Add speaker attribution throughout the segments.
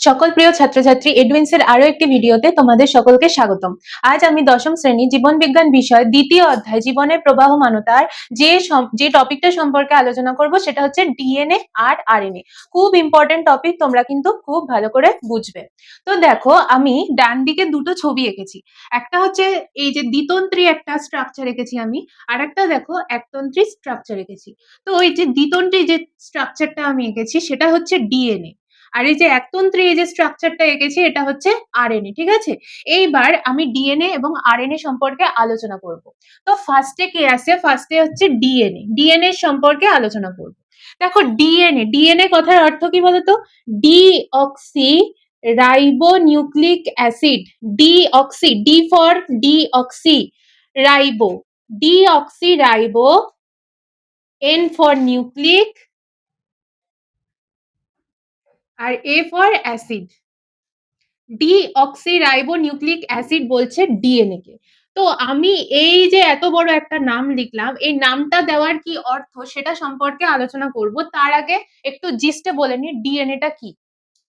Speaker 1: সকল প্রিয় ছাত্রছাত্রী এডুইন্সের আরও একটি ভিডিওতে তোমাদের সকলকে স্বাগতম। আজ আমি দশম শ্রেণি জীবন বিজ্ঞান বিষয় দ্বিতীয় অধ্যায় জীবনের প্রবাহমানতার যে যে টপিকটা সম্পর্কে আলোচনা করব সেটা হচ্ছে ডিএনএ আর আরএনএ খুব ইম্পর্টেন্ট টপিক তোমরা কিন্তু খুব ভালো করে বুঝবে। তো দেখো, আমি ডান দিকে দুটো ছবি এঁকেছি। একটা হচ্ছে এই যে দ্বিতন্ত্রী একটা স্ট্রাকচার এঁকেছি আমি আর একটা দেখো একতন্ত্রী স্ট্রাকচার এঁকেছি। তো ওই যে দ্বিতন্ত্রী যে স্ট্রাকচারটা আমি এঁকেছি, সেটা হচ্ছে ডিএনএ আর এই যে একতন্ত্রী এই যে স্ট্রাকচারটা এঁকেছি, এটা হচ্ছে আরএনএ ঠিক আছে? এইবার আমি ডিএনএ এবং আরএনএ সম্পর্কে আলোচনা করব। তো ফার্স্টে কে আছে? ফার্স্টে হচ্ছে ডিএনএ ডিএনএ সম্পর্কে আলোচনা করব। দেখো ডিএনএ ডিএনএ কথার অর্থ কি বলতো? Deoxy ribo nucleic acid deoxy D for deoxy ribo deoxy ribo N for nucleic R A for acid deoxyribo nucleic acid বলছে ডিএনএ কে। তো আমি এই যে এত বড় একটা নাম লিখলাম, এই নামটা দেওয়ার কি অর্থ সেটা সম্পর্কে আলোচনা করব। তার আগে একটু জিস্টে বলে নি ডিএনএটা কি?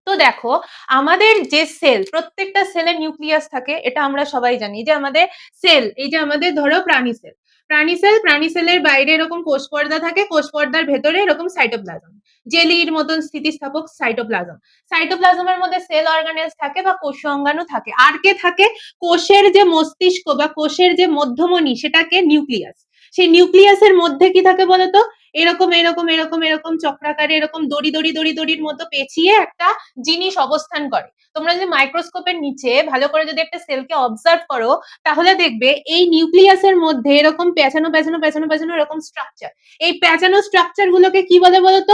Speaker 1: তো দেখো, আমাদের যে সেল প্রত্যেকটা সেলের নিউক্লিয়াস থাকে, এটা আমরা সবাই জানি যে আমাদের সেল এই যে আমাদের ধরো প্রাণী সেল প্রাণী সেল প্রাণী সেলের বাইরে এরকম কোষ পর্দা থাকে কোষ পর্দার ভেতরে এরকম সাইটোপ্লাজম জেলির মতন স্থিতিস্থাপক সাইটোপ্লাজম সাইটোপ্লাজমের মধ্যে সেল অর্গানেলস থাকে বা কোষ অঙ্গাণু থাকে। আর কে থাকে? কোষের যে মস্তিষ্ক বা কোষের যে মধ্যমণি, সেটাকে নিউক্লিয়াস সেই নিউক্লিয়াসের মধ্যে কি থাকে বলতো? এরকম এরকম এরকম এরকম চক্রাকারে, এরকম দড়ি দড়ি দড়ি, দড়ির মতো পেঁচিয়ে একটা জিনিস অবস্থান করে। তোমরা যদি মাইক্রোস্কোপের নিচে ভালো করে যদি একটা সেলকে অবজার্ভ করো, তাহলে দেখবে এই নিউক্লিয়াসের মধ্যে এরকম পেঁচানো পেঁচানো পেঁচানো পেঁচানো এরকম স্ট্রাকচার এই পেঁচানো স্ট্রাকচার গুলোকে কি বলে বলতো?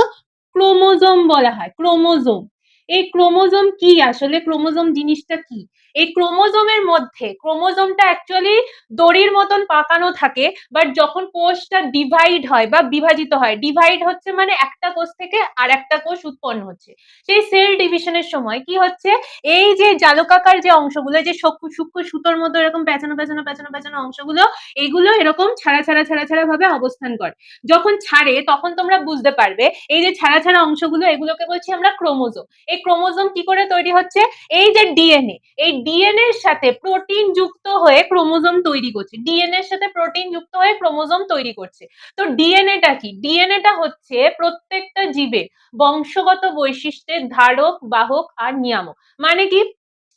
Speaker 1: ক্রোমোজোম বলা হয় ক্রোমোজোম এই ক্রোমোজোম কি আসলে? ক্রোমোজোম জিনিসটা কি? এই ক্রোমোজোমের মধ্যে, ক্রোমোজোমটা অ্যাকচুয়ালি দড়ির মতন পাকানো থাকে বাট যখন কোষটা ডিভাইড হয় বা বিভাজিত হয় ডিভাইড হচ্ছে মানে একটা কোষ থেকে আর একটা কোষ উৎপন্ন হচ্ছে। সেই সেল ডিভিশনের সময় কি হচ্ছে? এই যে জালকাকার যে অংশগুলো যে সূক্ষ্ম সূক্ষ্ম সুতোর মতো এরকম পেঁচানো পেঁচানো পেঁচানো পেঁচানো অংশগুলো, এগুলো এরকম ছাড়া ছাড়া ছাড়া ছাড়া ভাবে অবস্থান করে। যখন ছাড়ে, তখন তোমরা বুঝতে পারবে, এই যে ছাড়া ছাড়া অংশগুলো, এগুলোকে বলছি আমরা ক্রোমোজোম। এই ক্রোমোজোম কি করে তৈরি হচ্ছে? এই যে ডিএনএ এই ডিএনএ এর সাথে প্রোটিন যুক্ত হয়ে ক্রোমোজোম তৈরি করছে। ডিএনএ এর সাথে প্রোটিন যুক্ত হয়ে ক্রোমোজোম তৈরি করছে। তো ডিএনএটা কি? ডিএনএটা হচ্ছে প্রত্যেকটা জীবের বংশগত বৈশিষ্ট্যের ধারক, বাহক আর নিয়ামক। মানে কি?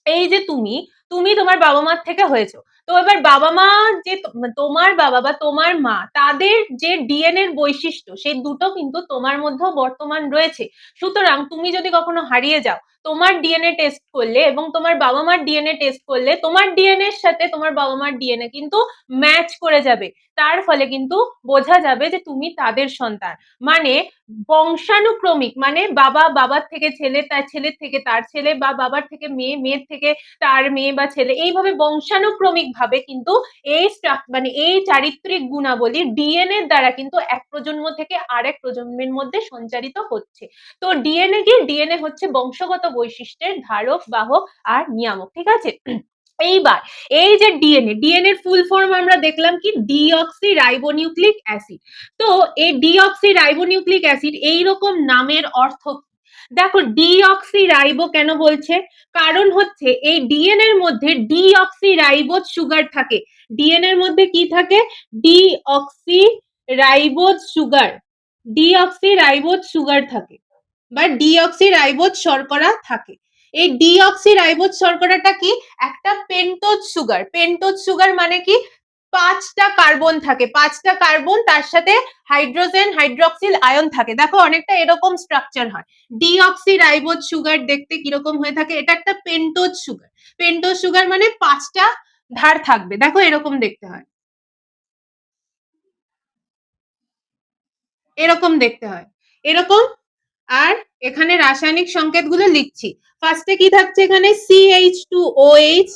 Speaker 1: এই যে তুমি তুমি তোমার বাবা মার থেকে হয়েছো। তো এবার বাবা মা যে তোমার বাবা বা তোমার মা, তাদের যে ডিএনএ এর বৈশিষ্ট্য, সেই দুটো কিন্তু তোমার মধ্যেও বর্তমান রয়েছে। সুতরাং তুমি যদি কখনো হারিয়ে যাও তোমার ডিএনএ টেস্ট করলে এবং তোমার বাবা মার ডিএনএ টেস্ট করলে তোমার ডিএনএ এর সাথে তোমার বাবা মার ডিএনএ কিন্তু ম্যাচ করে যাবে। তার ফলে কিন্তু বোঝা যাবে যে তুমি তাদের সন্তান। মানে বংশানুক্রমিক মানে বাবা বাবার থেকে ছেলে তার ছেলের থেকে তার ছেলে বা বাবার থেকে মেয়ে, মেয়ের থেকে তার মেয়ে বা ছেলে এইভাবে বংশানুক্রমিক ভাবে কিন্তু এই মানে এই চারিত্রিক গুণাবলী ডিএনএ দ্বারা কিন্তু এক প্রজন্ম থেকে আরেক প্রজন্মের মধ্যে সঞ্চারিত হচ্ছে। তো ডিএনএ কি ডিএনএ হচ্ছে বংশগত বৈশিষ্ট্যের ধারক, বাহক আর নিয়ামক, ঠিক আছে? এইবার, এই যে ডিএনএ ডিএনএ ফুল ফর্ম আমরা দেখলাম কি? ডিঅক্সি রাইবোনিউক্লিক অ্যাসিড তো এই ডিঅক্সি রাইবোনিউক্লিক অ্যাসিড এইরকম নামের অর্থ দেখো ডিঅক্সি রাইবো কেন বলছে? কারণ হচ্ছে এই ডিএনএ এর মধ্যে ডিঅক্সি রাইবোজ সুগার থাকে ডিএনএ এর মধ্যে কি থাকে? Deoxy ribose sugar deoxy ribose sugar থাকে। বা ডিঅক্সি রাইবোজ শর্করা থাকে। এই ডিঅক্সি রাইবোজ শর্করাটা কি? একটা পেন্টোজ সুগার। পেন্টোজ সুগার মানে কি? পাঁচটা কার্বন থাকে। পাঁচটা কার্বন তার সাথে হাইড্রোজেন, হাইড্রক্সিল, আয়ন থাকে। দেখো অনেকটা এরকম স্ট্রাকচার হয়। ডিঅক্সি রাইবোজ সুগার দেখতে কীরকম হয়ে থাকে? এটা একটা পেন্টোজ সুগার। পেন্টোজ সুগার মানে পাঁচটা ধার থাকবে। দেখো এরকম দেখতে হয়। এরকম দেখতে হয়। এরকম আর এখানে রাসায়নিক সংকেতগুলো লিখছি। ফার্স্টে কি থাকছে এখানে? সিএইচ টু ওএইচ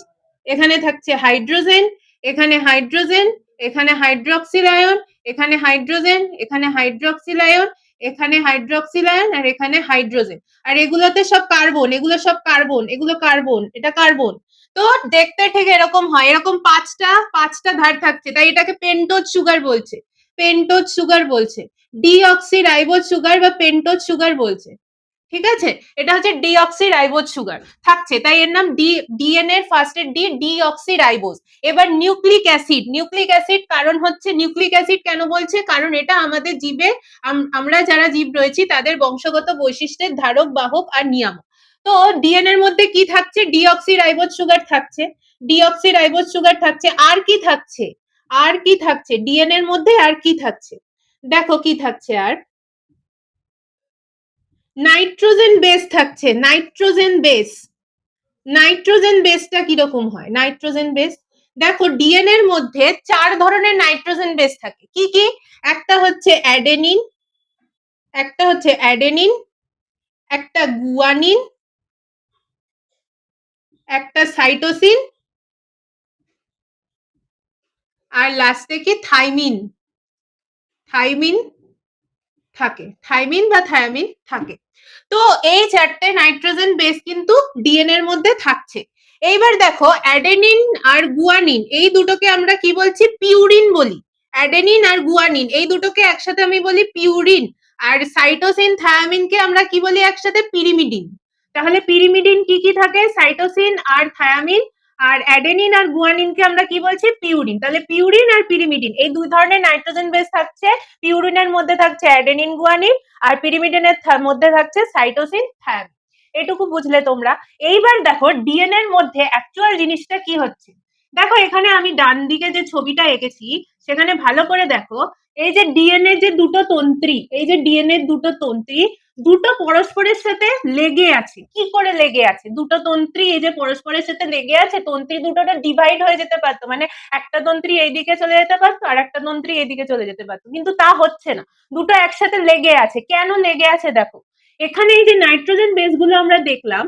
Speaker 1: এখানে থাকছে হাইড্রোজেন, এখানে হাইড্রোজেন, এখানে হাইড্রক্সিল আয়ন এখানে হাইড্রোজেন, এখানে হাইড্রক্সিল আয়ন এখানে হাইড্রক্সিল আয়ন আর এখানে হাইড্রোজেন। আর এগুলোতে সব কার্বন, এগুলো সব কার্বন, এগুলো কার্বন, এটা কার্বন। তো দেখতে ঠিক এরকম হয়। এরকম পাঁচটা পাঁচটা ধার থাকছে। তাই এটাকে পেন্টোজ সুগার বলছে। পেন্টোজ সুগার বলছে। ডিঅক্সি রাইবোজ সুগার বা পেন্টোজ সুগার বলছে। ঠিক আছে? এটা হচ্ছে ডিঅক্সি রাইবোজ সুগার থাকছে। তাই এর নাম ডি ডিএনএ ফার্স্টের ডি ডিঅক্সি রাইবোজ এবার নিউক্লিক অ্যাসিড নিউক্লিক অ্যাসিড কারণ হচ্ছে নিউক্লিক অ্যাসিড কেন বলছে? কারণ এটা আমাদের জীবে, আম- আমরা যারা জীব রয়েছি, তাদের বংশগত বৈশিষ্ট্যের ধারক, বাহক আর নিয়ামক। তো ডিএনএর মধ্যে কি থাকছে? ডিঅক্সি রাইবোজ সুগার থাকছে। ডিঅক্সি রাইবোজ সুগার থাকছে। আর কি থাকছে? আর কি থাকছে? ডিএনএর মধ্যে আর কি থাকছে? দেখো কি থাকছে আর। নাইট্রোজেন বেস থাকছে, নাইট্রোজেন বেস। নাইট্রোজেন বেসটা কীরকম হয়? নাইট্রোজেন বেস, দেখো ডিএনএ এর মধ্যে চার ধরনের নাইট্রোজেন বেস থাকে। কি কি? একটা হচ্ছে অ্যাডেনিন, একটা হচ্ছে অ্যাডেনিন, একটা গুয়ানিন, একটা সাইটোসিন, আর লাস্টে কি? থাইমিন। থাইমিন থাকে, থাইমিন বা থায়ামিন থাকে। তো এই চারটে নাইট্রোজেন বেস কিন্তু ডিএনএ এর মধ্যে থাকছে। এইবার দেখো, অ্যাডেনিন আর গুয়ানিন, এই দুটোকে আমরা কি বলছি? পিউরিন বলি। অ্যাডেনিন আর গুয়ানিন, এই দুটোকে একসাথে আমি বলি পিউরিন। আর সাইটোসিন থায়ামিনকে আমরা কি বলি একসাথে? পিরিমিডিন। তাহলে পিরিমিডিন কি কি থাকে? সাইটোসিন আর থায়ামিন। আর অ্যাডেনিন আর গুয়ানিনকে আমরা কি বলছি? পিউরিন তাহলে পিউরিন আর পিরিমিডিন এই দুই ধরনের নাইট্রোজেন বেস থাকছে। পিউরিনের মধ্যে থাকছে অ্যাডেনিন গুয়ানিন আর পিরিমিডিনের মধ্যে থাকছে সাইটোসিন থায়ামিন এটুকু বুঝলে তোমরা। এইবার দেখো ডিএনএ এর মধ্যে অ্যাকচুয়াল জিনিসটা কি হচ্ছে? দেখো, এখানে আমি ডান দিকে যে ছবিটা এঁকেছি, সেখানে ভালো করে দেখো এই যে ডিএনএ যে দুটো তন্ত্রী, এই যে ডিএনএ দুটো তন্ত্রী, দুটো পরস্পরের সাথে লেগে আছে। কি করে লেগে আছে? দুটো তন্ত্রী এই যে পরস্পরের সাথে লেগে আছে, তন্ত্রী দুটোটা ডিভাইড হয়ে যেতে পারতো। মানে একটা তন্ত্রী এইদিকে চলে যেতে পারতো, আর একটা তন্ত্রী এইদিকে চলে যেতে পারতো। কিন্তু তা হচ্ছে না। দুটো একসাথে লেগে আছে। কেন লেগে আছে দেখো? এখানে এই যে নাইট্রোজেন বেসগুলো আমরা দেখলাম,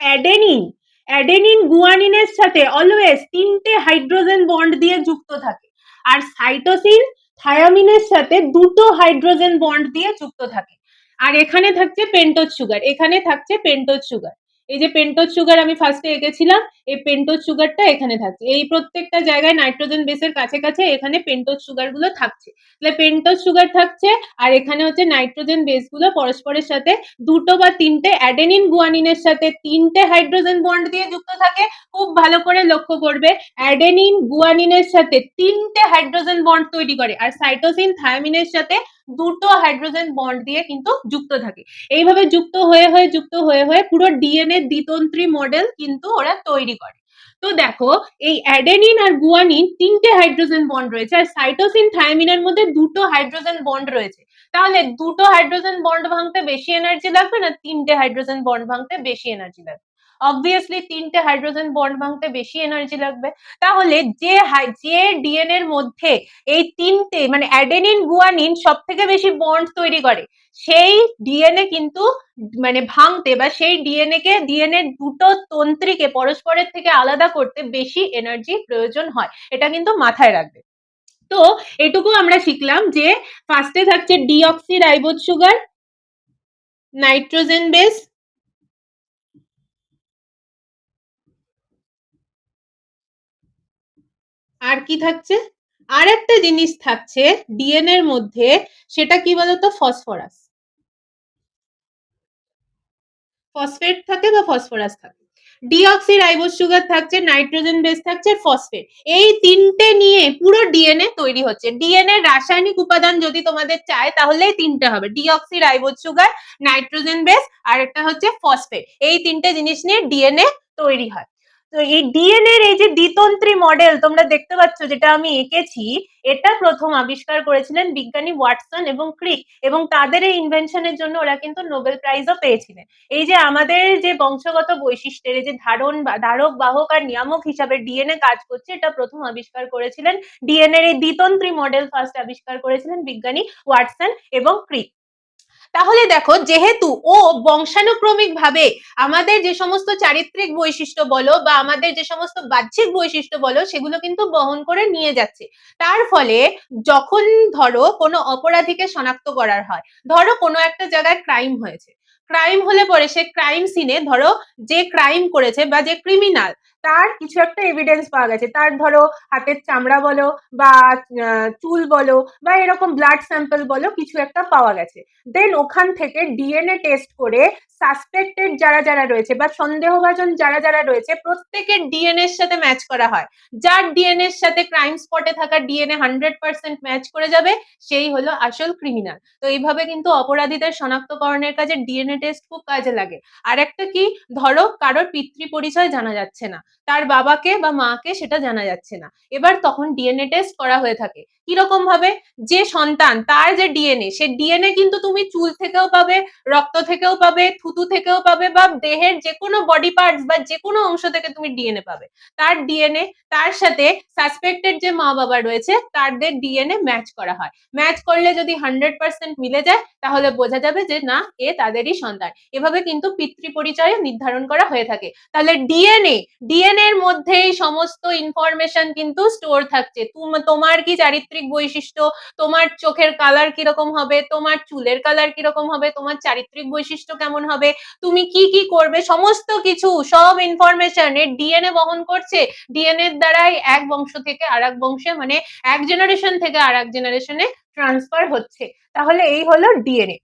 Speaker 1: অ্যাডেনিন অ্যাডেনিন গুয়ানিনের সাথে অলওয়েজ তিনটে হাইড্রোজেন বন্ড দিয়ে যুক্ত থাকে। আর সাইটোসিন থায়ামিনের সাথে দুটো হাইড্রোজেন বন্ড দিয়ে যুক্ত থাকে। আর এখানে থাকছে পেন্টোজ সুগার, এখানে থাকছে পেন্টোজ সুগার। এই যে পেন্টোজ সুগার আমি ফার্স্টে এঁকেছিলাম, এই পেন্টোজ সুগারটা এখানে থাকছে। এই প্রত্যেকটা জায়গায় নাইট্রোজেন বেসের কাছে কাছে এখানে পেন্টোজ সুগারগুলো থাকছে। তাহলে পেন্টোজ সুগার থাকছে আর এখানে হচ্ছে নাইট্রোজেন বেসগুলো পরস্পরের সাথে দুটো বা তিনটে অ্যাডেনিন গুয়ানিনের সাথে তিনটে হাইড্রোজেন বন্ড দিয়ে যুক্ত থাকে, খুব ভালো করে লক্ষ্য করবে। অ্যাডেনিন গুয়ানিনের সাথে তিনটে হাইড্রোজেন বন্ড তৈরি করে আর সাইটোসিন থায়ামিনের সাথে দুটো হাইড্রোজেন বন্ড দিয়ে কিন্তু যুক্ত থাকে। এইভাবে যুক্ত হয়ে হয়ে, যুক্ত হয়ে হয়ে পুরো ডিএনএ দ্বিতন্ত্রী মডেল কিন্তু ওরা তৈরি করে। তো দেখো, এই অ্যাডেনিন আর গুয়ানিন তিনটে হাইড্রোজেন বন্ড রয়েছে আর সাইটোসিন থায়ামিনের মধ্যে দুটো হাইড্রোজেন বন্ড রয়েছে। তাহলে দুটো হাইড্রোজেন বন্ড ভাঙতে বেশি এনার্জি লাগবে না তিনটে হাইড্রোজেন বন্ড ভাঙতে বেশি এনার্জি লাগবে? অবভিয়াসলি তিনটে হাইড্রোজেন বন্ড ভাঙতে বেশি এনার্জি লাগবে। তাহলে যে যে ডিএনএ এর মধ্যে এই তিনটে মানে অ্যাডেনিন গুয়ানিন সব থেকে বেশি বন্ড তৈরি করে, সেই ডিএনএ কিন্তু মানে ভাঙতে বা সেই ডিএনএ কে ডিএনএ দুটো তন্ত্রীকে পরস্পরের থেকে আলাদা করতে বেশি এনার্জি প্রয়োজন হয়। এটা কিন্তু মাথায় রাখবে। তো এটুকু আমরা শিখলাম যে ফার্স্টে থাকছে deoxy ribose sugar nitrogen base আর কি থাকছে? আর একটা জিনিস থাকছে ডিএনএ এর মধ্যে, সেটা কি বলতো? ফসফরাস। ফসফেট থাকে বা ফসফরাস থাকে। ডিঅক্সি রাইবোজ সুগার থাকছে নাইট্রোজেন বেস থাকছে ফসফেট এই তিনটে নিয়ে পুরো ডিএনএ তৈরি হচ্ছে। ডিএনএ রাসায়নিক উপাদান যদি তোমাদের চায়, তাহলে তিনটে হবে। Deoxy ribose sugar nitrogen base আর একটা হচ্ছে ফসফেট এই তিনটে জিনিস নিয়ে ডিএনএ তৈরি হয়। তো এই ডিএনএ এর এই যে দ্বিতন্ত্রী মডেল তোমরা দেখতে পাচ্ছ, যেটা আমি এঁকেছি, এটা প্রথম আবিষ্কার করেছিলেন বিজ্ঞানী ওয়াটসন এবং ক্রিক এবং তাদের এই ইনভেনশনের জন্য ওরা কিন্তু নোবেল প্রাইজও পেয়েছিলেন। এই যে আমাদের যে বংশগত বৈশিষ্ট্যের এই যে ধারণ বা ধারক, বাহক আর নিয়ামক হিসাবে ডিএনএ কাজ করছে, এটা প্রথম আবিষ্কার করেছিলেন। ডিএনএ এর এই দ্বিতন্ত্রী মডেল ফার্স্ট আবিষ্কার করেছিলেন বিজ্ঞানী ওয়াটসন এবং ক্রিক। তাহলে দেখো, যেহেতু ও বংশানুক্রমিক ভাবে আমাদের যে সমস্ত চারিত্রিক বৈশিষ্ট্য বলো বা আমাদের যে সমস্ত বাহ্যিক বৈশিষ্ট্য বলো, সেগুলো কিন্তু বহন করে নিয়ে যাচ্ছে। তার ফলে যখন ধরো কোনো অপরাধীকে শনাক্ত করার হয়, ধরো কোনো একটা জায়গায় ক্রাইম হয়েছে। ক্রাইম হলে পরে সে ক্রাইম সিনে ধরো যে ক্রাইম করেছে বা যে ক্রিমিনাল তার কিছু একটা এভিডেন্স পাওয়া গেছে। তার ধরো হাতের চামড়া বলো বা চুল বলো বা এরকম ব্লাড স্যাম্পল বলো কিছু একটা পাওয়া গেছে। দেন ওখান থেকে ডিএনএ টেস্ট করে সাসপেক্টেড যারা যারা রয়েছে বা সন্দেহভাজন যারা যারা রয়েছে প্রত্যেকের ডিএনএ এর সাথে ম্যাচ করা হয়। যার ডিএনএ এর সাথে ক্রাইম স্পটে থাকা ডিএনএ হান্ড্রেড পার্সেন্ট ম্যাচ করে যাবে, সেই হলো আসল ক্রিমিনাল তো এইভাবে কিন্তু অপরাধীদের শনাক্তকরণের কাজে ডিএনএ টেস্ট খুব কাজে লাগে। আর একটা কি? ধরো কারোর পিতৃ পরিচয় জানা যাচ্ছে না। তার বাবাকে বা মাকে সেটা জানা যাচ্ছে না। এবার তখন ডিএনএ টেস্ট করা হয়ে থাকে। কীরকম ভাবে যে সন্তান, তার যে ডিএনএ সে ডিএনএ কিন্তু তুমি চুল থেকেও পাবে, রক্ত থেকেও পাবে, থুতু থেকেও পাবে বা দেহের যে কোনো বডি পার্টস বা যে কোনো অংশ থেকে তুমি ডিএনএ পাবে। তার ডিএনএ তার সাথে সাসপেক্টেড যে মা বাবা রয়েছে, তাদের ডিএনএ ম্যাচ করা হয়। ম্যাচ করলে যদি হান্ড্রেড পার্সেন্ট মিলে যায়, তাহলে বোঝা যাবে যে না, এ তাদেরই সন্তান। এভাবে কিন্তু পিতৃ পরিচয় নির্ধারণ করা হয়ে থাকে। তাহলে ডিএনএ ডিএনএ এর মধ্যেই সমস্ত ইনফরমেশন কিন্তু স্টোর থাকছে। তুম- তোমার কি চারিত্রিক বৈশিষ্ট্য, তোমার চোখের কালার কীরকম হবে, তোমার চুলের কালার কীরকম হবে, তোমার চারিত্রিক বৈশিষ্ট্য কেমন হবে, তুমি কি কি করবে, সমস্ত কিছু, সব ইনফরমেশন এর ডিএনএ বহন করছে। ডিএনএ দ্বারাই এক বংশ থেকে আর এক বংশে মানে এক জেনারেশন থেকে আর এক জেনারেশনে ট্রান্সফার হচ্ছে। তাহলে এই হলো ডিএনএ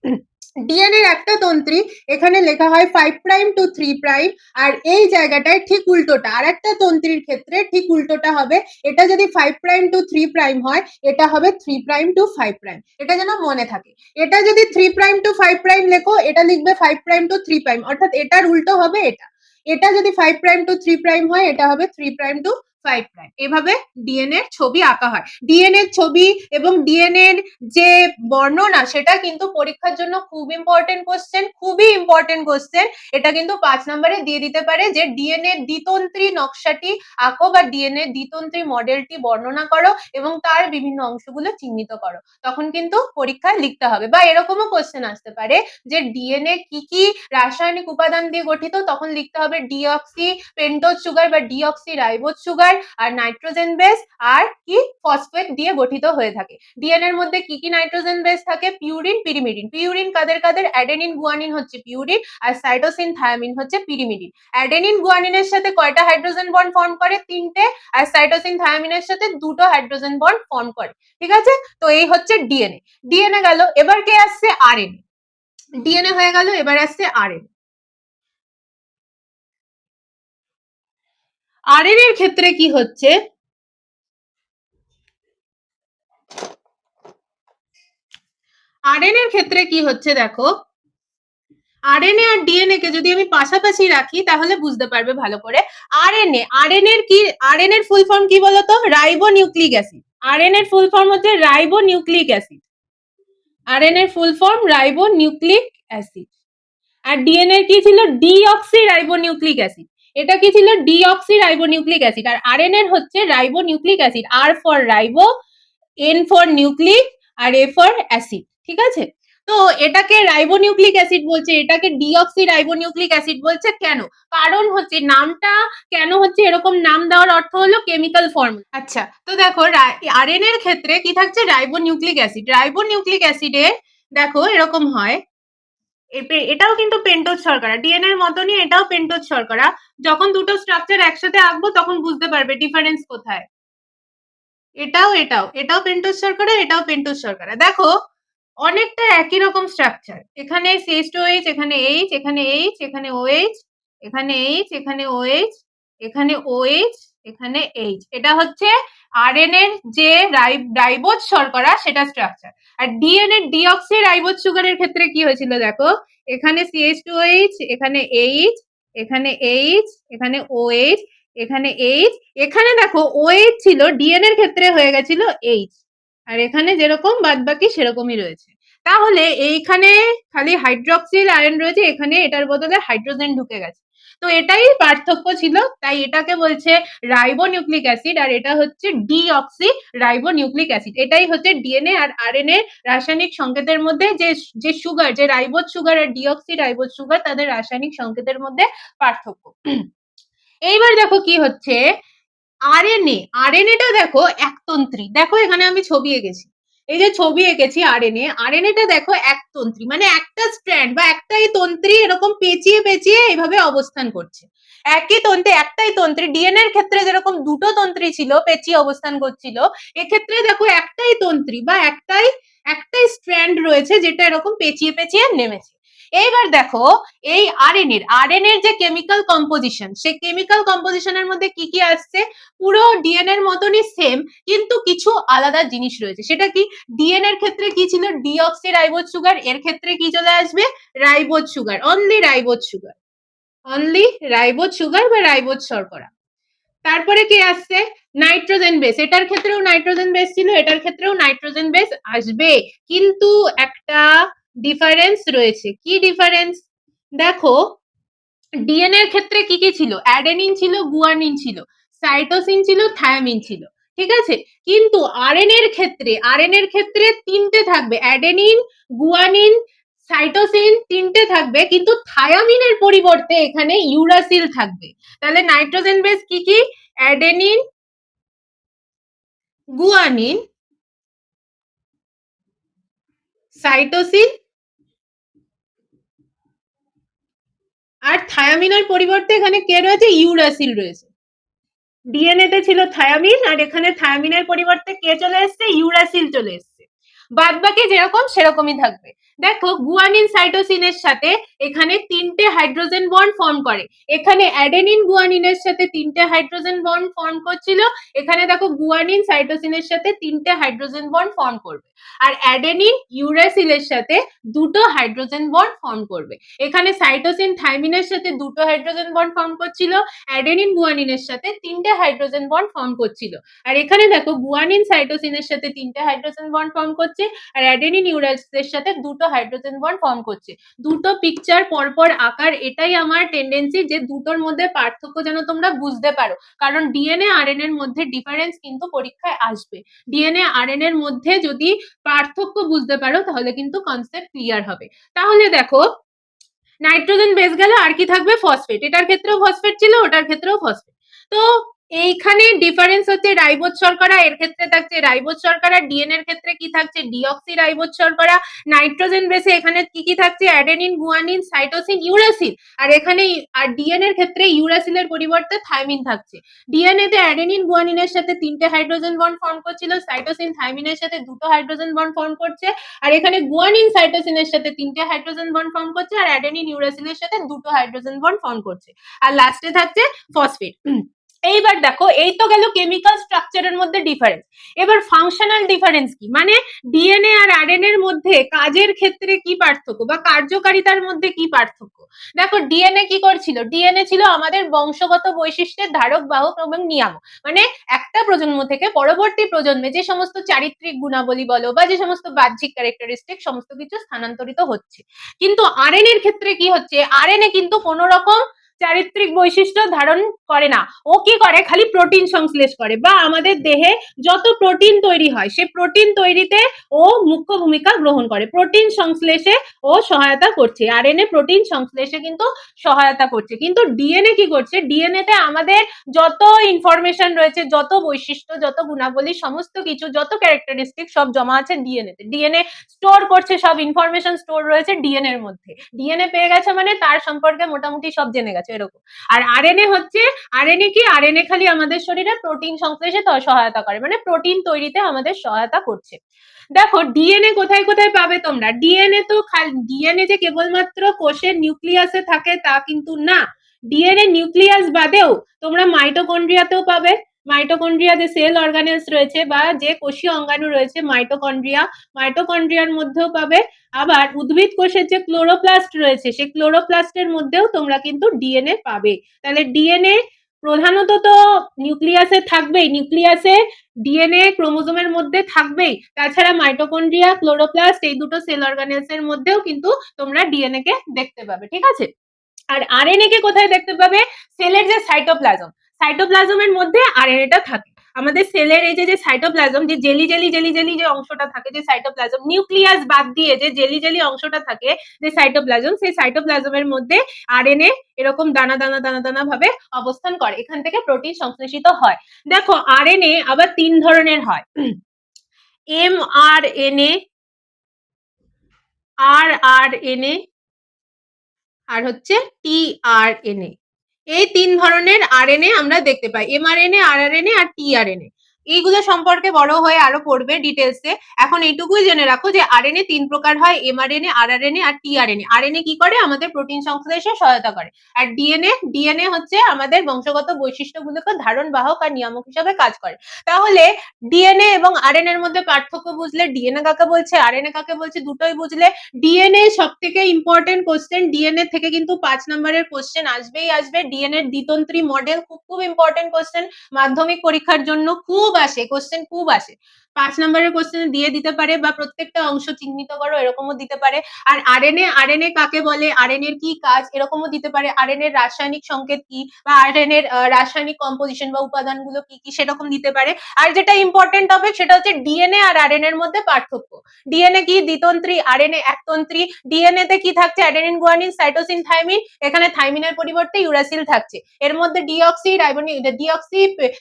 Speaker 1: ডিএনএ একটা তন্ত্রী, এখানে লেখা হয় five prime to three prime আর এই জায়গাটায় ঠিক উল্টোটা, আর একটা তন্ত্রীর ক্ষেত্রে ঠিক উল্টোটা হবে, এটা যদি five prime to three prime হয়, এটা হবে three prime to five prime এটা যেন মনে থাকে। এটা যদি three prime to five prime লেখো, এটা লিখবে five prime to three prime অর্থাৎ এটার উল্টো হবে এটা। এটা যদি five prime to three prime হয়, এটা হবে three prime to five prime এভাবে ডিএনএ ছবি আঁকা হয়। ডিএনএ ছবি এবং ডিএনএ যে বর্ণনা, সেটা কিন্তু পরীক্ষার জন্য খুব ইম্পর্টেন্ট কোশ্চেন খুবই ইম্পর্টেন্ট কোশ্চেন এটা কিন্তু পাঁচ নম্বরে দিয়ে দিতে পারে যে ডিএনএ দ্বিতন্ত্রী নকশাটি আঁকো বা ডিএনএ দ্বিতন্ত্রী মডেলটি বর্ণনা করো এবং তার বিভিন্ন অংশগুলো চিহ্নিত করো। তখন কিন্তু পরীক্ষায় লিখতে হবে বা এরকমও কোশ্চেন আসতে পারে যে ডিএনএ কি কি রাসায়নিক উপাদান দিয়ে গঠিত, তখন লিখতে হবে ডিঅক্সি পেন্টোজ সুগার বা ডিঅক্সি রাইবোজ সুগার আর নাইট্রোজেন বেস আর কি ফসফেট দিয়ে গঠিত হয়ে থাকে। ডিএনএ এর মধ্যে কি কি নাইট্রোজেন বেস থাকে? পিউরিন পিরিমিডিন পিউরিন কাদের কাদের? অ্যাডেনিন গুয়ানিন হচ্ছে পিউরিন আর সাইটোসিন থায়ামিন হচ্ছে পিরিমিডিন অ্যাডেনিন গুয়ানিনের সাথে কয়টা হাইড্রোজেন বন্ড ফর্ম করে? তিনটে। আর সাইটোসিন থায়ামিনের সাথে দুটো হাইড্রোজেন বন্ড ফর্ম করে। ঠিক আছে? তো এই হচ্ছে ডিএনএ ডিএনএ গেল। এবার কে আসছে আরএনএ ডিএনএ হয়ে গেল। এবার আসছে আরএনএ আরএনএ এর ক্ষেত্রে কি হচ্ছে? আরএনএ এর ক্ষেত্রে কি হচ্ছে দেখো? আরএনএ আর ডিএনএ কে যদি আমি পাশাপাশি রাখি, তাহলে বুঝতে পারবে ভালো করে। আরএনএ আরএনএ এর কি আরএনএ এর ফুল ফর্ম কি বলতো? রাইবো নিউক্লিক অ্যাসিড আরএনএ এর ফুল ফর্ম হচ্ছে রাইবো নিউক্লিক অ্যাসিড আরএনএ এর full form ribo nucleic acid আর ডিএনএ কি ছিল? ডিঅক্সি রাইবো নিউক্লিক অ্যাসিড এটা কি ছিল? ডিঅক্সি রাইবো নিউক্লিক অ্যাসিড আর আরএনএ এর হচ্ছে ribo nucleic acid R for ribo N for nucleic R A for acid ঠিক আছে? তো এটাকে রাইবোনিউক্লিক অ্যাসিড বলছে, এটাকে ডিঅক্সি রাইবোনিউক্লিক অ্যাসিড বলছে কেন? কারণ হচ্ছে নামটা, কেন হচ্ছে এরকম নাম দেওয়ার অর্থ হলো কেমিক্যাল ফর্ম আচ্ছা তো দেখো আরএন এর ক্ষেত্রে কি থাকছে? রাইবোনিউক্লিক অ্যাসিড রাইবোনিউক্লিক অ্যাসিডের দেখো এরকম হয় এটাও কিন্তু পেন্টোজ শর্করা ডিএনএ এর মতনই এটাও পেন্টোজ শর্করা যখন দুটো স্ট্রাকচার একসাথে আঁকবো, তখন বুঝতে পারবে ডিফারেন্স কোথায়। এটাও এটাও এটাও পেন্টোজ শর্করা এটাও পেন্টোজ শর্করা দেখো, অনেকটা একই রকম স্ট্রাকচার এখানে সিএস টু এইচ এখানে এইচ এখানে এইচ এখানে ওএইচ এখানে এইচ এখানে ওএইচ এখানে ওএইচ এখানে এইচ এটা হচ্ছে আরএন এর যে রাইবোজ শর্করা, সেটা স্ট্রাকচার আর ডিএনএ ডিঅক্সি রাইবোজ সুগারের ক্ষেত্রে কি হয়েছিল দেখো? এখানে সিএস টু এইচ এখানে এইচ এখানে এইচ এখানে ওএইচ এখানে এইচ এখানে দেখো ওএইচ ছিল ডিএনএ এর ক্ষেত্রে হয়ে গেছিল এইচ আর এখানে যেরকম বাদ বাকি সেরকমই রয়েছে। তাহলে এইখানে খালি হাইড্রক্সিল আয়ন রয়েছে, এখানে এটার বদলে হাইড্রোজেন ঢুকে গেছে। তো এটাই পার্থক্য ছিল। তাই এটাকে বলছে রাইবোনিউক্লিক অ্যাসিড আর এটা হচ্ছে ডিঅক্সি রাইবোনিউক্লিক অ্যাসিড। এটাই হচ্ছে ডিএনএ আর আরএনএ রাসায়নিক সংকেতের মধ্যে যে যে সুগার যে রাইবোজ সুগার আর ডিঅক্সি রাইবোজ সুগার তাদের রাসায়নিক সংকেতের মধ্যে পার্থক্য। এইবার দেখো কি হচ্ছে। আরএনএ আরএনএটা দেখো একতন্ত্রী। দেখো এখানে আমি ছবি এঁকেছি এই যে ছবি এঁকেছি আর আরএনএ আরএনএ টা দেখো এক তন্ত্রী মানে একটা স্ট্র্যান্ড বা একটাই তন্ত্রী এরকম পেঁচিয়ে পেঁচিয়ে এইভাবে অবস্থান করছে। একই তন্ত্রে, একটাই তন্ত্রী, ডিএনএ এর ক্ষেত্রে যেরকম দুটো তন্ত্রী ছিল, পেঁচিয়ে অবস্থান করছিল, এক্ষেত্রে দেখো একটাই তন্ত্রী বা একটাই একটাই স্ট্র্যান্ড রয়েছে যেটা এরকম পেঁচিয়ে পেঁচিয়ে নেমেছে। এইবার দেখো, এই আরএনএ এর আরএনএ এর যে কেমিক্যাল কম্পোজিশন সেই কেমিক্যাল কম্পোজিশনের মধ্যে কি কি আসছে? পুরো ডিএনএ এর মতনই সেম কিন্তু কিছু আলাদা জিনিস রয়েছে। সেটা কি? ডিএনএ এর ক্ষেত্রে কি ছিল? ডিঅক্সি রাইবোজ সুগার এর ক্ষেত্রে কি চলে আসবে? Ribose sugar only ribose sugar only ribose sugar বা রাইবোজ শর্করা। তারপরে কি আসছে? নাইট্রোজেন বেস এটার ক্ষেত্রেও নাইট্রোজেন বেস ছিল, এটার ক্ষেত্রেও নাইট্রোজেন বেস আসবে। কিন্তু একটা ডিফারেন্স রয়েছে। কি ডিফারেন্স দেখো ডিএনএ এর ক্ষেত্রে কি কি ছিল? অ্যাডেনিন ছিল গুয়ানিন ছিল সাইটোসিন ছিল থায়ামিন ছিল, ঠিক আছে? কিন্তু আরএনএ এর ক্ষেত্রে আরএনএ এর ক্ষেত্রে তিনটে থাকবে অ্যাডেনিন গুয়ানিন সাইটোসিন তিনটে থাকবে, কিন্তু থায়ামিনের পরিবর্তে এখানে ইউরাসিল থাকবে। তাহলে নাইট্রোজেন বেস কি কি? অ্যাডেনিন গুয়ানিন সাইটোসিন আর থায়ামিনের পরিবর্তে এখানে কে রয়েছে? ইউরাসিল রয়েছে। ডিএনএ তে ছিল থায়ামিন, আর এখানে থায়ামিনের পরিবর্তে কে চলে এসছে? ইউরাসিল চলে এসছে। বাদ বাকি যেরকম সেরকমই থাকবে। দেখো গুয়ানিন সাইটোসিনের সাথে এখানে তিনটে হাইড্রোজেন বন্ড ফর্ম করে। এখানে অ্যাডেনিন গুয়ানিনের সাথে তিনটে হাইড্রোজেন বন্ড ফর্ম করছিল। এখানে দেখো গুয়ানিন সাইটোসিনের সাথে তিনটে হাইড্রোজেন বন্ড ফর্ম করবে। আর অ্যাডেনিন ইউরাসিলের সাথে দুটো হাইড্রোজেন বন্ড ফর্ম করবে। এখানে সাইটোসিন থাইমিনের সাথে দুটো হাইড্রোজেন বন্ড ফর্ম করছিল। অ্যাডেনিন গুয়ানিনের সাথে তিনটে হাইড্রোজেন বন্ড ফর্ম করছিল। আর এখানে দেখো গুয়ানিন সাইটোসিনের সাথে তিনটে হাইড্রোজেন বন্ড ফর্ম করছে। আর অ্যাডেনিন ইউরাসিলের সাথে দুটো হাইড্রোজেন বন্ড ফর্ম করছে। দুটো পিকচার পরপর আকার, এটাই আমার টেন্ডেন্সি যে দুটোর মধ্যে পার্থক্য যেন তোমরা বুঝতে পারো। কারণ ডিএনএ আরএনএ এর মধ্যে ডিফারেন্স কিন্তু পরীক্ষায় আসবে। ডিএনএ আরএনএ এর মধ্যে যদি পার্থক্য বুঝতে পারো, তাহলে কিন্তু কনসেপ্ট ক্লিয়ার হবে। তাহলে দেখো নাইট্রোজেন বেস গেল আর কি থাকবে ফসফেট এটার ক্ষেত্রেও ফসফেট ছিল, ওটার ক্ষেত্রেও ফসফেট তো এইখানে ডিফারেন্স হচ্ছে রাইবোজ শর্করা, এর ক্ষেত্রে থাকছে রাইবোজ শর্করা ডিএনএ এর ক্ষেত্রে কি থাকছে? ডিঅক্সি রাইবোজ শর্করা নাইট্রোজেন বেসে এখানে কি কি থাকছে? অ্যাডেনিন গুয়ানিন সাইটোসিন ইউরাসিল আর এখানে আর ডিএনএ এর ক্ষেত্রে ইউরাসিলের পরিবর্তে থাইমিন থাকছে। ডিএনএ তে অ্যাডেনিন গুয়ানিনের সাথে তিনটে হাইড্রোজেন বন্ড ফর্ম করছিল সাইটোসিন থাইমিনের সাথে দুটো হাইড্রোজেন বন্ড ফর্ম করছে। আর এখানে গুয়ানিন সাইটোসিনের সাথে তিনটে হাইড্রোজেন বন্ড ফর্ম করছে, আর অ্যাডেনিন ইউরাসিলের সাথে দুটো হাইড্রোজেন বন্ড ফর্ম করছে। আর লাস্টে থাকছে ফসফেট এইবার দেখো, এই তো গেল কেমিক্যাল স্ট্রাকচারের মধ্যে ডিফারেন্স এবার ফাংশনাল ডিফারেন্স কি? মানে ডিএনএ আর আরএনএ এর মধ্যে কাজের ক্ষেত্রে কি পার্থক্য বা কার্যকারিতার মধ্যে কি পার্থক্য? দেখো ডিএনএ কি করছিল? ডিএনএ ছিল আমাদের বংশগত বৈশিষ্ট্যের ধারক, বাহক এবং নিয়ামক। মানে একটা প্রজন্ম থেকে পরবর্তী প্রজন্মে যে সমস্ত চারিত্রিক গুণাবলী বলো বা যে সমস্ত বাহ্যিক ক্যারেক্টারিস্টিক সমস্ত কিছু স্থানান্তরিত হচ্ছে। কিন্তু আরএনএ এর ক্ষেত্রে কি হচ্ছে? আরএনএ কিন্তু কোনো রকম চারিত্রিক বৈশিষ্ট্য ধারণ করে না। ও কি করে? খালি প্রোটিন সংশ্লেষ করে। বা আমাদের দেহে যত প্রোটিন তৈরি হয়, সে প্রোটিন তৈরিতে ও মুখ্য ভূমিকা গ্রহণ করে। প্রোটিন সংশ্লেষে ও সহায়তা করছে। আরএনএ প্রোটিন সংশ্লেষে কিন্তু সহায়তা করছে। কিন্তু ডিএনএ কি করছে? ডিএনএ তে আমাদের যত ইনফরমেশন রয়েছে, যত বৈশিষ্ট্য, যত গুণাবলী, সমস্ত কিছু, যত ক্যারেক্টারিস্টিক সব জমা আছে ডিএনএ তে। ডিএনএ স্টোর করছে, সব ইনফরমেশন স্টোর রয়েছে ডিএনএ এর মধ্যে। ডিএনএ পেয়ে গেছে মানে তার সম্পর্কে মোটামুটি সব জেনে গেছে। এরকম। আর আরএনএ হচ্ছে আর আরএনএ কি? আরএনএ খালি আমাদের শরীরে প্রোটিন সংশ্লেষে সহায়তা করে মানে প্রোটিন তৈরিতে আমাদের সহায়তা করছে। দেখো ডিএনএ কোথায় কোথায় পাবে তোমরা? ডিএনএ তো খালি ডিএনএ যে কেবলমাত্র কোষের নিউক্লিয়াসে থাকে তা কিন্তু না। ডিএনএ নিউক্লিয়াস বাদেও তোমরা মাইটোকন্ড্রিয়াতেও পাবে। মাইটোকন্ড্রিয়া যে সেল অর্গানেলস রয়েছে বা যে কোষীয় অঙ্গাণু রয়েছে, মাইটোকন্ড্রিয়া, মাইটোকন্ড্রিয়ার মধ্যেও পাবে। আবার উদ্ভিদ কোষের যে ক্লোরোপ্লাস্ট রয়েছে, সেই ক্লোরোপ্লাস্টের মধ্যেও তোমরা কিন্তু ডিএনএ পাবে। তাহলে ডিএনএ প্রধানত তো নিউক্লিয়াসে থাকবেই, নিউক্লিয়াসে ডিএনএ ক্রোমোজোমের মধ্যে থাকবেই। তাছাড়া মাইটোকন্ড্রিয়া, ক্লোরোপ্লাস্ট এই দুটো সেল অর্গানেলস এর মধ্যেও কিন্তু তোমরা ডিএনএ কে দেখতে পাবে, ঠিক আছে? আর আরএনএ কে কোথায় দেখতে পাবে? সেলের যে সাইটোপ্লাজম। সাইটোপ্লাজমের মধ্যে আরএনএটা থাকে। আমাদের সেলের এই যে সাইটোপ্লাজম যে জেলি জেলি জেলি জেলি যে অংশটা থাকে, যে সাইটোপ্লাজম নিউক্লিয়াস বাদ দিয়ে যে জেলি জেলি অংশটা থাকে, যে সাইটোপ্লাজম সেই সাইটোপ্লাজমের মধ্যে আরএনএ এরকম দানা দানা দানা দানা ভাবে অবস্থান করে। এখান থেকে প্রোটিন সংশ্লেষিত হয়। দেখো আরএনএ আবার তিন ধরনের হয়। M R N A R R N A আর হচ্ছে টি আর এন এই তিন ধরনের আরএনএ আমরা দেখতে পাই। এমআরএনএ আরআরএনএ আর টিআরএনএ এইগুলো সম্পর্কে বড় হয়ে আরও পড়বে ডিটেলসে এখন এইটুকুই জেনে রাখো যে আরএনএ তিন প্রকার হয় এমআরএনএ আরআরএনএ আর টিআরএনএ আরএনএ কি করে আমাদের প্রোটিন সংশ্লেষে সহায়তা করে আর ডিএনএ ডিএনএ হচ্ছে আমাদের বংশগত বৈশিষ্ট্যগুলোকে ধারণ বাহক আর নিয়ামক হিসাবে কাজ করে তাহলে ডিএনএ এবং আরএনএ এর মধ্যে পার্থক্য বুঝলে ডিএনএ কাকে বলছে আরএনএ কাকে বলছে দুটোই বুঝলে ডিএনএ সব থেকে ইম্পর্টেন্ট কোশ্চেন ডিএনএ থেকে কিন্তু পাঁচ নম্বরের কোশ্চেন আসবেই আসবে ডিএনএ দ্বিতন্ত্রী মডেল খুব খুব ইম্পর্টেন্ট কোশ্চেন মাধ্যমিক পরীক্ষার জন্য খুব আসে কোশ্চেন খুব আসে। পাঁচ নম্বরের কোশ্চেন দিয়ে দিতে পারে বা প্রত্যেকটা অংশ চিহ্নিত করো, এরকমও দিতে পারে। আর আর আরএনএ আরএনএ কাকে বলে? আরএনএ এর কি কাজ? এরকমও দিতে পারে। আরএনএ এর রাসায়নিক সংকেত কি? বা আরএনএ এর রাসায়নিক কম্পোজিশন বা উপাদানগুলো কি কি? সেরকম দিতে পারে। আর যেটা ইম্পর্টেন্ট টপিক সেটা হচ্ছে ডিএনএ আর আরএনএ এর মধ্যে পার্থক্য। ডিএনএ কি? দ্বিতন্ত্রী। আর আরএনএ একতন্ত্রী। ডিএনএ তে কি থাকছে? অ্যাডেনিন গুয়ানিন সাইটোসিন থাইমিন এখানে থাইমিনের পরিবর্তে ইউরাসিল থাকছে। এর মধ্যে ডিঅক্সি রাইবোনি ডিঅক্সি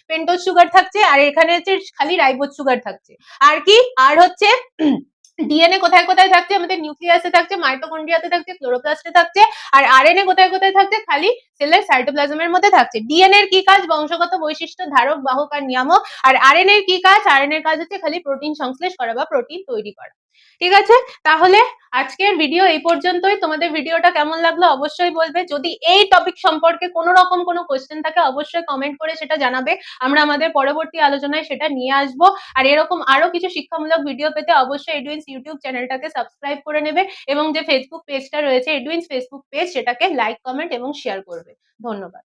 Speaker 1: পেন্টোজ সুগার থাকছে। আর এখানে হচ্ছে খালি রাইবোজ সুগার থাকছে। আর কি? আর হচ্ছে ডিএনএ কোথায় কোথায় থাকছে? আমাদের নিউক্লিয়াসে থাকছে মাইটোকন্ড্রিয়াতে থাকছে ক্লোরোপ্লাস্টে থাকছে, আর আরএনএ কোথায় কোথায় থাকছে? খালি সেলের সাইটোপ্লাজমের মধ্যে থাকছে। ডিএনএ এর কি কাজ? বংশগত বৈশিষ্ট্য, ধারক, বাহক আর নিয়ামক। আর আরএনএ এর কি কাজ? আরএনএ এর কাজ হচ্ছে খালি প্রোটিন সংশ্লেষ করা বা প্রোটিন তৈরি করা। ঠিক আছে? তাহলে আজকের ভিডিও এই পর্যন্তই। তোমাদের ভিডিওটা কেমন লাগল অবশ্যই বলবে। যদি এই টপিক সম্পর্কে কোনো রকম কোনো কোয়েশ্চেন থাকে, অবশ্যই কমেন্ট করে সেটা জানাবে। আমরা আমাদের পরবর্তী আলোচনায় সেটা নিয়ে আসব। আর এরকম আরও কিছু শিক্ষামূলক ভিডিও পেতে অবশ্যই এডুইন্স ইউটিউব চ্যানেলটাকে সাবস্ক্রাইব করে নেবে এবং যে ফেসবুক পেজটা রয়েছে এডুইন্স ফেসবুক পেজ সেটাকে লাইক কমেন্ট এবং শেয়ার করবে। ধন্যবাদ।